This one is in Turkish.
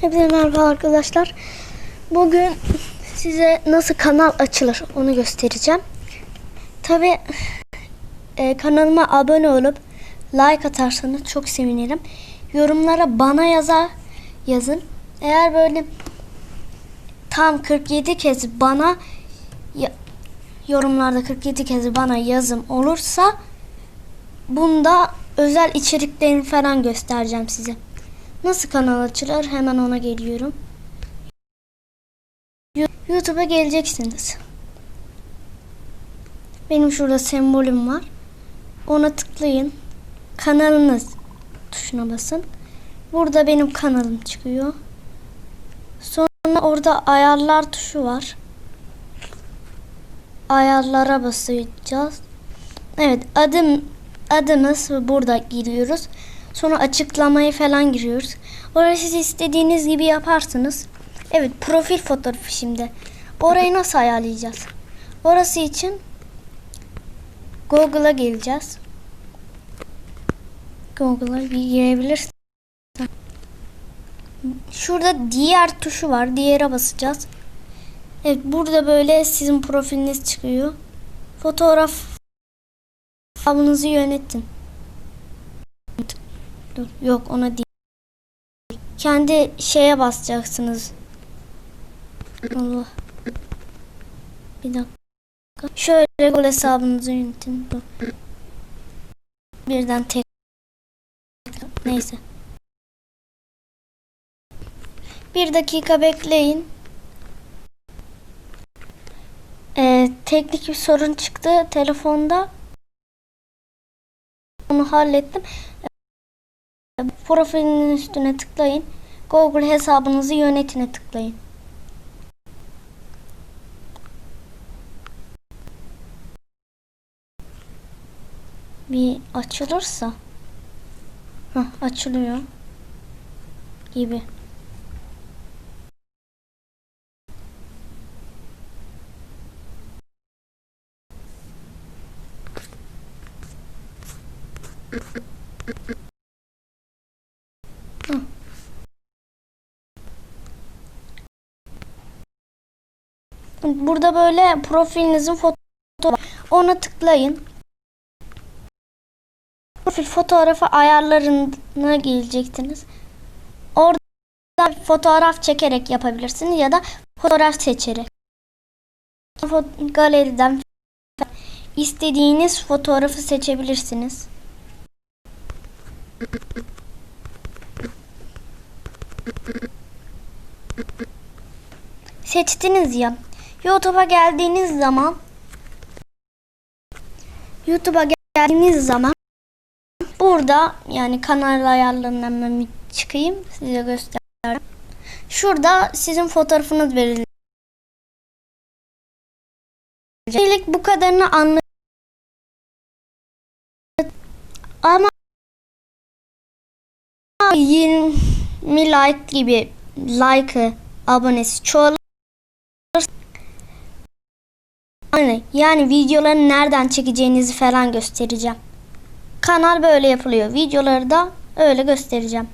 Hepinize merhaba arkadaşlar. Bugün size nasıl kanal açılır onu göstereceğim. Tabi kanalıma abone olup like atarsanız çok sevinirim. Yorumlara bana yazar yazın. Eğer böyle tam 47 kez bana yorumlarda 47 kez bana yazım olursa bunda özel içeriklerini falan göstereceğim size. Nasıl kanal açılır? Hemen ona geliyorum. YouTube'a geleceksiniz. Benim şurada sembolüm var. Ona tıklayın. Kanalınız tuşuna basın. Burada benim kanalım çıkıyor. Sonra orada ayarlar tuşu var. Ayarlara basacağız. Evet adım adınız burada giriyoruz. Sonra açıklamayı falan giriyoruz. Orayı siz istediğiniz gibi yaparsınız. Evet profil fotoğrafı şimdi. Orayı nasıl ayarlayacağız? Orası için Google'a geleceğiz. Google'a girebilirsin. Şurada diğer tuşu var. Diğere basacağız. Evet burada böyle sizin profiliniz çıkıyor. Fotoğraf hesabınızı yönetin. Dur, yok ona değil. Kendi şeye basacaksınız. Allah. Bir dakika. Şöyle Google hesabınızı yönetin. Dur. Birden tek. Neyse. Bir dakika bekleyin. Ee, teknik bir sorun çıktı telefonda. Onu hallettim. Profilinin üstüne tıklayın. Google hesabınızı yönetine tıklayın. Bir açılırsa Hah, açılıyor gibi. Burada böyle profilinizin fotoğrafı var. Ona tıklayın. Profil fotoğrafı ayarlarına gelecektiniz. Orada fotoğraf çekerek yapabilirsiniz ya da fotoğraf seçerek. Galeriden istediğiniz fotoğrafı seçebilirsiniz. Seçtiniz ya. YouTube'a geldiğiniz zaman YouTube'a geldiğiniz zaman burada yani kanal ayarlarından ben çıkayım size göstereyim. Şurada sizin fotoğrafınız verilecek. Şimdilik bu kadarını anlı ama 20 like gibi like'ı abonesi çoğalır yani, yani videoları nereden çekeceğinizi falan göstereceğim. Kanal böyle yapılıyor. Videoları da öyle göstereceğim.